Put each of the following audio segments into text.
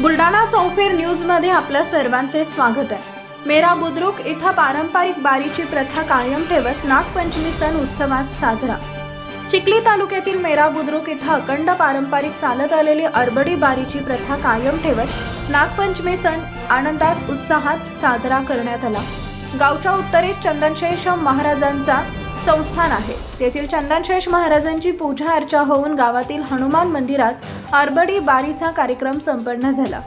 बुलढाणा चौफेर न्यूजमध्ये आपलं सर्वांचे स्वागत आहे. मेरा बुद्रुक इथं पारंपरिक बारीची प्रथा कायम ठेवत नागपंचमी सण उत्सवात साजरा. चिखली तालुक्यातील मेरा बुद्रुक इथं अखंड पारंपरिक चालत आलेली अरबडी बारीची प्रथा कायम ठेवत नागपंचमी सण आनंदात उत्साहात साजरा करण्यात आला. गावच्या उत्तरेस चंदनशेष महाराजांचा संस्थान आहे. तेथील चंदनशेष महाराजांची पूजा अर्चा होऊन गावातील हनुमान मंदिरात आरबडी बारीचा कार्यक्रम संपन्न झाला.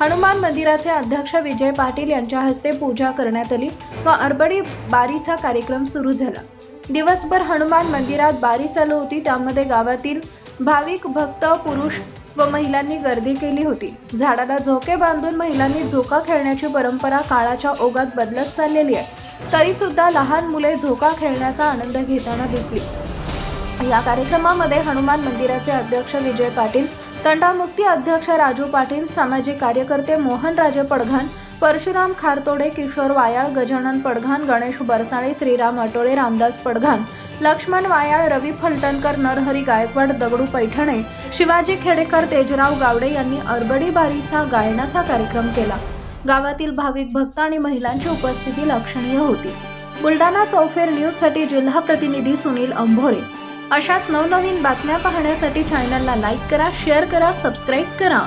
हनुमान मंदिराचे अध्यक्ष विजय पाटील यांच्या हस्ते पूजा करण्यात आली व अरबडी बारीचा कार्यक्रम सुरू झाला. दिवसभर हनुमान मंदिरात बारी चालू होती त्यामध्ये गावातील भाविक भक्त पुरुष व महिलांनी गर्दी केली होती. झाडाला झोके बांधून महिलांनी झोका खेळण्याची परंपरा काळाच्या ओघात बदलत चाललेली आहे. तरी सुद्धा लहान मुले झोका खेळण्याचा आनंद घेताना दिसली. या कार्यक्रमामध्ये हनुमान मंदिराचे अध्यक्ष विजय पाटील तंटामुक्ती अध्यक्ष राजू पाटील सामाजिक कार्यकर्ते मोहनराजे पडघान परशुराम खारतोडे किशोर वायाळ गजानन पडघान गणेश बरसाळे श्रीराम अटोळे रामदास पडघान लक्ष्मण वायाळ रवी फलटणकर नरहरी गायकवाड दगडू पैठणे शिवाजी खेडेकर तेजराव गावडे यांनी अरबडी बारीचा गायनाचा कार्यक्रम केला. गावातील भाविक भक्त आणि महिलांची उपस्थिती लक्षणीय होती. बुलढाणा चौफेर न्यूजसाठी जिल्हा प्रतिनिधी सुनील अंभोरे. अशाच नवनवीन बातम्या पाहण्यासाठी चॅनलला लाईक करा शेअर करा सबस्क्राईब करा.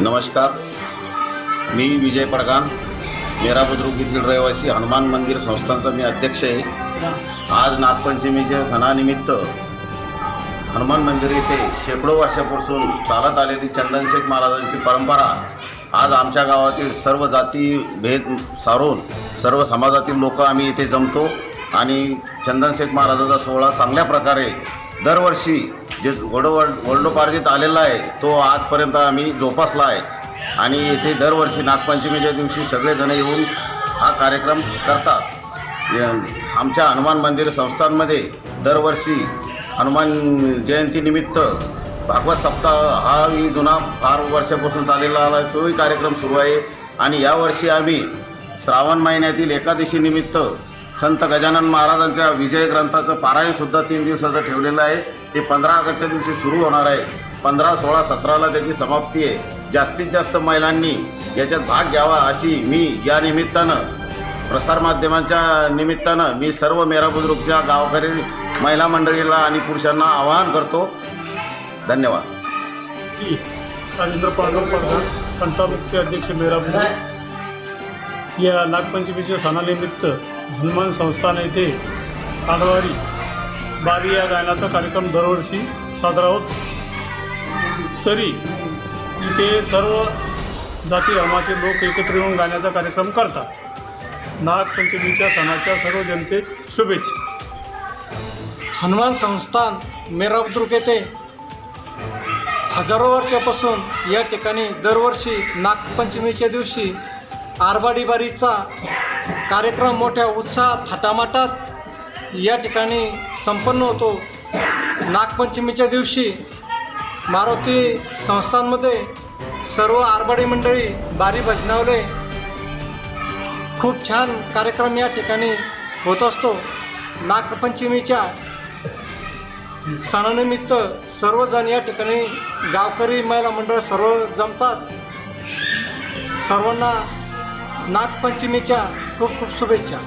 नमस्कार. मी विजय पडगान मेरा बुद्रुक येथील रहिवासी हनुमान मंदिर संस्थांचा मी अध्यक्ष आहे. आज नागपंचमीच्या सणानिमित्त हनुमान मंदिर येथे शेकडो वर्षापासून चालत आलेली चंदनशेख महाराजांची परंपरा आज आमच्या गावातील सर्व जाती भेद सारून सर्व समाजातील लोक आम्ही इथे जमतो. आणि चंदनशेख महाराजाचा सोहळा चांगल्या प्रकारे दरवर्षी जे वडोवड वडलोपार्जित आलेला आहे तो आजपर्यंत आम्ही जोपासला आहे आणि इथे दरवर्षी नागपंचमीच्या दिवशी सगळेजण येऊन हा कार्यक्रम करतात. य- आमच्या हनुमान मंदिर संस्थांमध्ये दरवर्षी हनुमान जयंतीनिमित्त भागवत सप्ताह हाही जुना फार वर्षापासून चाललेला आला आहे. तोही कार्यक्रम सुरू आहे. आणि यावर्षी आम्ही श्रावण महिन्यातील एकादशीनिमित्त संत गजानन महाराजांच्या विजय ग्रंथाचं पारायणसुद्धा तीन दिवसाचं ठेवलेलं आहे. ते पंधरा ऑगस्टच्या दिवशी सुरू होणार आहे. पंधरा सोळा सतराला त्याची समाप्ती आहे. जास्तीत जास्त महिलांनी याच्यात भाग घ्यावा अशी मी या निमित्तानं प्रसारमाध्यमांच्या निमित्तानं मी सर्व मेरा बुजुर्गच्या गावकरी महिला मंडळीला आणि पुरुषांना आवाहन करतो. धन्यवाद. की राजेंद्र पांडव पडघा कंटामुक्ती अध्यक्ष मेरा या नागपंचमीच्या सणानिमित्त हनुमान संस्थान येथे आडवारी बारी या गायनाचा कार्यक्रम दरवर्षी साजरा होतो. तरी इथे सर्व जाती धर्माचे लोक एकत्र येऊन गाण्याचा कार्यक्रम करतात. नागपंचमीच्या सणाच्या सर्व जनतेस शुभेच्छा. हनुमान संस्थान मेराबुद्रुक येथे हजारो वर्षापासून या ठिकाणी दरवर्षी नागपंचमीच्या दिवशी आरबाडीबारीचा कार्यक्रम मोठ्या उत्साहात थाटामाटात या ठिकाणी संपन्न होतो. नागपंचमीच्या दिवशी मारुती संस्थांमध्ये सर्व आरबाडी मंडळी बारी भजनावले. खूप छान कार्यक्रम या ठिकाणी होत असतो. नागपंचमीच्या सणानिमित्त सर्वजण या ठिकाणी गावकरी महिला मंडळ सर्व जमतात. सर्वांना नागपंचमीच्या खूप खूप शुभेच्छा.